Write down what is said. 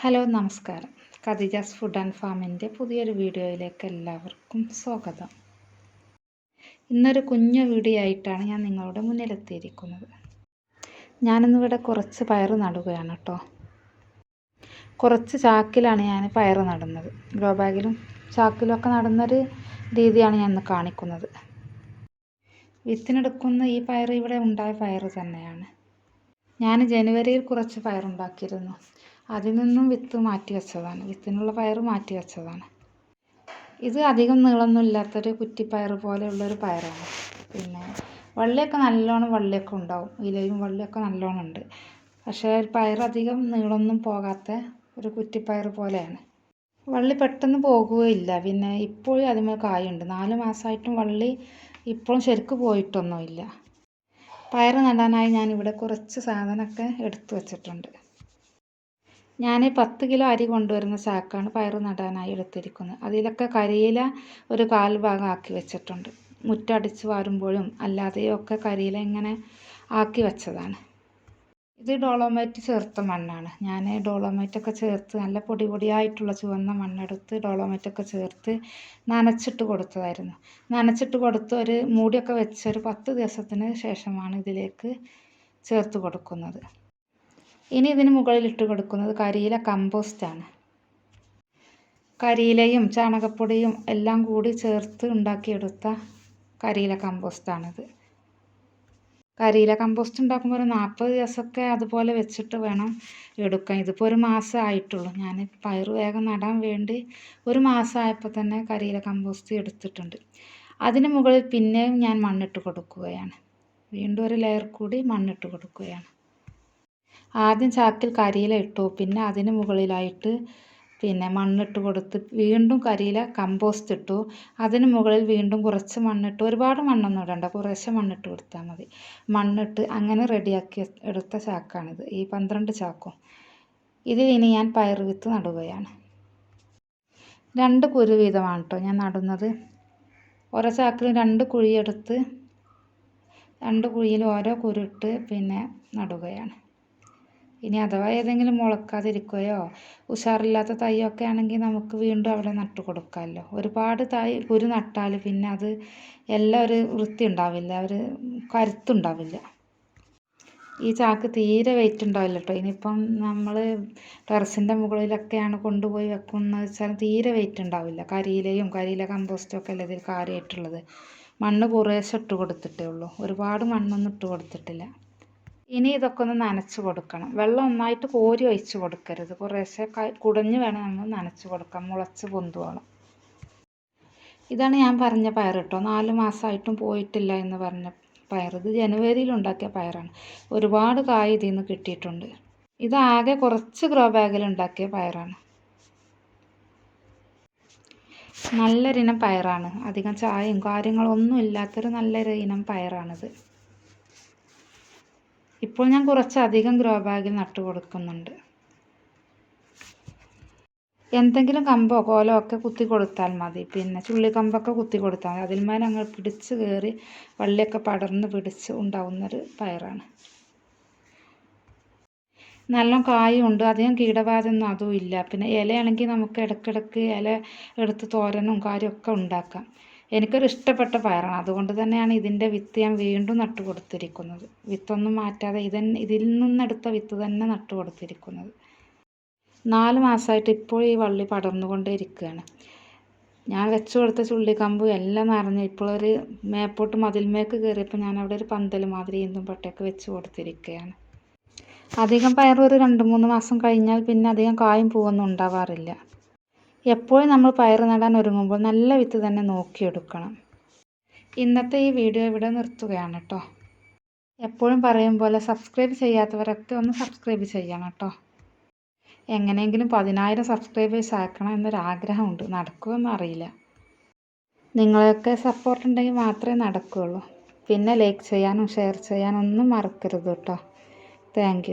Hello നമസ്കാരം. Khadija's food and ഫാമിന്റെ പുതിയൊരു വീഡിയോയിലേക്ക് എല്ലാവർക്കും സ്വാഗതം. ഇന്നൊരു കുഞ്ഞു വീഡിയോ ആയിട്ടാണ് ഞാൻ നിങ്ങളുടെ മുന്നിലെത്തിയിരിക്കുന്നത്. ഞാനിന്നിവിടെ കുറച്ച് പയർ നടുകയാണ് കേട്ടോ. കുറച്ച് ചാക്കിലാണ് ഞാൻ പയർ നടുന്നത്. ഗ്രോ ബാഗിലും ചാക്കിലും ഒക്കെ നടുന്നൊരു രീതിയാണ് ഞാൻ ഇന്ന് കാണിക്കുന്നത്. വിത്തിനെടുക്കുന്ന ഈ പയർ ഇവിടെ ഉണ്ടായ പയർ തന്നെയാണ്. ഞാൻ ജനുവരിയിൽ കുറച്ച് പയറുണ്ടാക്കിയിരുന്നു അതിൽ നിന്നും വിത്ത് മാറ്റി വെച്ചതാണ്. വിത്തിനുള്ള പയർ മാറ്റി വെച്ചതാണ്. ഇത് അധികം നീളമൊന്നും ഇല്ലാത്തൊരു കുറ്റിപ്പയർ പോലെയുള്ളൊരു പയറാണ്. പിന്നെ വള്ളിയൊക്കെ നല്ലോണം വള്ളിയൊക്കെ ഉണ്ടാവും. ഇലയും വള്ളിയൊക്കെ നല്ലോണം ഉണ്ട്. പക്ഷേ പയർ അധികം നീളമൊന്നും പോകാത്ത ഒരു കുറ്റിപ്പയർ പോലെയാണ്. വള്ളി പെട്ടെന്ന് പോകുകയില്ല പിന്നെ ഇപ്പോഴും അതിന്മേൽ കായുണ്ട്. നാല് മാസമായിട്ടും വള്ളി ഇപ്പോഴും ശരിക്ക് പോയിട്ടൊന്നുമില്ല. പയർ നടാനായി ഞാനിവിടെ കുറച്ച് സാധനമൊക്കെ എടുത്തു വച്ചിട്ടുണ്ട്. ഞാൻ പത്ത് കിലോ അരി കൊണ്ടുവരുന്ന ചാക്കാണ് പയർ നടാനായി എടുത്തിരിക്കുന്നത്. അതിലൊക്കെ കരിയില ഒരു കാൽ ഭാഗം ആക്കി വെച്ചിട്ടുണ്ട്. മുറ്റടിച്ച് വാരുമ്പോഴും അല്ലാതെയും ഒക്കെ കരിയില ഇങ്ങനെ ആക്കി വെച്ചതാണ്. ഇത് ഡോളോമൈറ്റ് ചേർത്ത മണ്ണാണ്. ഞാൻ ഡോളോമൈറ്റൊക്കെ ചേർത്ത് നല്ല പൊടി പൊടിയായിട്ടുള്ള ചുവന്ന മണ്ണെടുത്ത് ഡോളോമൈറ്റൊക്കെ ചേർത്ത് നനച്ചിട്ട് കൊടുത്തതായിരുന്നു. നനച്ചിട്ട് കൊടുത്ത് ഒരു മൂടിയൊക്കെ വെച്ച് ഒരു പത്ത് ദിവസത്തിന് ശേഷമാണ് ഇതിലേക്ക് ചേർത്ത് കൊടുക്കുന്നത്. ഇനി ഇതിന് മുകളിൽ ഇട്ട് കൊടുക്കുന്നത് കരിയില കമ്പോസ്റ്റാണ് കരിയിലയും ചാണകപ്പൊടിയും എല്ലാം കൂടി ചേർത്ത് ഉണ്ടാക്കിയെടുത്ത കരിയില കമ്പോസ്റ്റാണിത് കരിയില കമ്പോസ്റ്റ് ഉണ്ടാക്കുമ്പോൾ ഒരു നാൽപ്പത് ദിവസമൊക്കെ അതുപോലെ വെച്ചിട്ട് വേണം എടുക്കാൻ. ഇതിപ്പോൾ ഒരു മാസം ആയിട്ടുള്ളൂ. ഞാൻ പയർ വേഗം നടാൻ വേണ്ടി ഒരു മാസം ആയപ്പോൾ തന്നെ കരിയില കമ്പോസ്റ്റ് എടുത്തിട്ടുണ്ട്. അതിന് മുകളിൽ പിന്നെയും ഞാൻ മണ്ണിട്ട് കൊടുക്കുകയാണ്. വീണ്ടും ഒരു ലെയർ കൂടി മണ്ണിട്ട് കൊടുക്കുകയാണ്. ആദ്യം ചാക്കിൽ കരിയില ഇട്ടു. പിന്നെ അതിന് മുകളിലായിട്ട് പിന്നെ മണ്ണിട്ട് കൊടുത്ത് വീണ്ടും കരിയില കമ്പോസ്റ്റ് ഇട്ടു. അതിന് മുകളിൽ വീണ്ടും കുറച്ച് മണ്ണിട്ട് ഒരുപാട് മണ്ണൊന്നും ഇടണ്ട കുറേശ്ശെ മണ്ണിട്ട് കൊടുത്താൽ മതി. മണ്ണിട്ട് അങ്ങനെ റെഡിയാക്കി എടുത്ത ചാക്കാണിത് ഈ പന്ത്രണ്ട് ചാക്കും. ഇതിൽ ഇനി ഞാൻ പയർ വിത്ത് നടുകയാണ്. രണ്ട് കുരു വീതമാണ് കേട്ടോ ഞാൻ നടുന്നത്. ഓരോ ചാക്കിലും രണ്ട് കുഴിയെടുത്ത് രണ്ട് കുഴിയിൽ ഓരോ കുരുട്ട് പിന്നെ നടുകയാണ്. ഇനി അഥവാ ഏതെങ്കിലും മുളക്കാതിരിക്കുകയോ ഉഷാറില്ലാത്ത തൈയൊക്കെ ആണെങ്കിൽ നമുക്ക് വീണ്ടും അവിടെ നട്ടു കൊടുക്കാമല്ലോ. ഒരുപാട് തൈ കുരു നട്ടാൽ പിന്നെ അത് എല്ലാം ഒരു വൃത്തി ഉണ്ടാവില്ല ഒരു കരുത്തുണ്ടാവില്ല ഈ ചാക്ക് തീരെ വെയിറ്റ് ഉണ്ടാവില്ല കേട്ടോ ഇനിയിപ്പം നമ്മൾ ടെറസിന്റെ മുകളിലൊക്കെയാണ് കൊണ്ടുപോയി വെക്കുന്നത് വെച്ചാൽ തീരെ വെയിറ്റ് ഉണ്ടാവില്ല. കരിയിലയും കരിയില കമ്പോസ്റ്റും ഒക്കെ അല്ലേ ഇതിൽ കാര്യമായിട്ടുള്ളത്. മണ്ണ് കുറേശ്ശെ ഇട്ട് കൊടുത്തിട്ടേ ഉള്ളൂ. ഒരുപാട് മണ്ണൊന്നും ഇട്ട് കൊടുത്തിട്ടില്ല. ഇനി ഇതൊക്കെ ഒന്ന് നനച്ച് കൊടുക്കണം. വെള്ളം ഒന്നായിട്ട് കോരി ഒഴിച്ച് കൊടുക്കരുത്. കുറേശ്ശെ കുടഞ്ഞ് വേണം നമ്മൾ നനച്ച് കൊടുക്കാൻ. മുളച്ച് പൊന്തുവോളം ഇതാണ് ഞാൻ പറഞ്ഞ പയർ കേട്ടോ. നാല് മാസമായിട്ടും പോയിട്ടില്ല എന്ന് പറഞ്ഞ പയർ. ഇത് ജനുവരിയിൽ ഉണ്ടാക്കിയ പയറാണ്. ഒരുപാട് കായ് ഇതിൽ നിന്ന് കിട്ടിയിട്ടുണ്ട്. ഇതാകെ കുറച്ച് ഗ്രോ ബാഗിൽ ഉണ്ടാക്കിയ പയറാണ്. നല്ലൊരിനം പയറാണ്. അധികം ചായയും കാര്യങ്ങളൊന്നും ഇല്ലാത്തൊരു നല്ലൊരു ഇനം പയറാണിത്. ഇപ്പോൾ ഞാൻ കുറച്ചധികം ഗ്രോ ബാഗിൽ നട്ടു കൊടുക്കുന്നുണ്ട്. എന്തെങ്കിലും കമ്പോ കോലോ ഒക്കെ കുത്തി കൊടുത്താൽ മതി. പിന്നെ ചുള്ളിക്കമ്പൊക്കെ കുത്തി കൊടുത്താൽ മതി. അതിന്മേൽ അങ്ങ് പിടിച്ച് കയറി വള്ളിയൊക്കെ പടർന്ന് പിടിച്ച് ഉണ്ടാവുന്നൊരു പയറാണ്. നല്ല കായുണ്ട്. അധികം കീടബാധയൊന്നും അതും ഇല്ല. പിന്നെ ഇലയാണെങ്കിൽ നമുക്ക് ഇടയ്ക്കിടയ്ക്ക് ഇല എടുത്ത് തോരനും കാര്യമൊക്കെ ഉണ്ടാക്കാം. എനിക്കൊരു ഇഷ്ടപ്പെട്ട പയറാണ്. അതുകൊണ്ട് തന്നെയാണ് ഇതിന്റെ വിത്ത് ഞാൻ വീണ്ടും നട്ടു കൊടുത്തിരിക്കുന്നത്. വിത്തൊന്നും മാറ്റാതെ ഇതൻ ഇതിൽ നിന്നെടുത്ത വിത്ത് തന്നെ നട്ടു കൊടുത്തിരിക്കുന്നത്. നാല് മാസമായിട്ട് ഇപ്പോൾ ഈ വള്ളി പടർന്നുകൊണ്ടേ ഇരിക്കുകയാണ് ഞാൻ വെച്ചു കൊടുത്ത ചുള്ളിക്കമ്പും എല്ലാം നിറഞ്ഞ് ഇപ്പോഴൊരു മേപ്പോട്ട് മതിൽമേക്ക് കയറിയപ്പോൾ ഞാൻ അവിടെ ഒരു പന്തൽ മാതിരി ഈന്തും പട്ടയൊക്കെ വെച്ച് കൊടുത്തിരിക്കുകയാണ്. അധികം പയർ ഒരു രണ്ട് മൂന്ന് മാസം കഴിഞ്ഞാൽ പിന്നെ അധികം കായും പൂവൊന്നും ഉണ്ടാവാറില്ല. എപ്പോഴും നമ്മൾ പയർ നടാൻ ഒരുങ്ങുമ്പോൾ നല്ല വിത്ത് തന്നെ നോക്കിയെടുക്കണം ഇന്നത്തെ ഈ വീഡിയോ ഇവിടെ നിർത്തുകയാണ് കേട്ടോ. എപ്പോഴും പറയും പോലെ സബ്സ്ക്രൈബ് ചെയ്യാത്തവരൊക്കെ ഒന്ന് സബ്സ്ക്രൈബ് ചെയ്യണം കേട്ടോ. എങ്ങനെയെങ്കിലും പതിനായിരം സബ്സ്ക്രൈബേഴ്സ് ആക്കണം എന്നൊരാഗ്രഹമുണ്ട്. നടക്കുമെന്ന് അറിയില്ല. നിങ്ങളൊക്കെ സപ്പോർട്ട് ഉണ്ടെങ്കിൽ മാത്രമേ നടക്കുകയുള്ളൂ പിന്നെ ലൈക്ക് ചെയ്യാനും ഷെയർ ചെയ്യാനും ഒന്നും മറക്കരുത് കേട്ടോ. താങ്ക്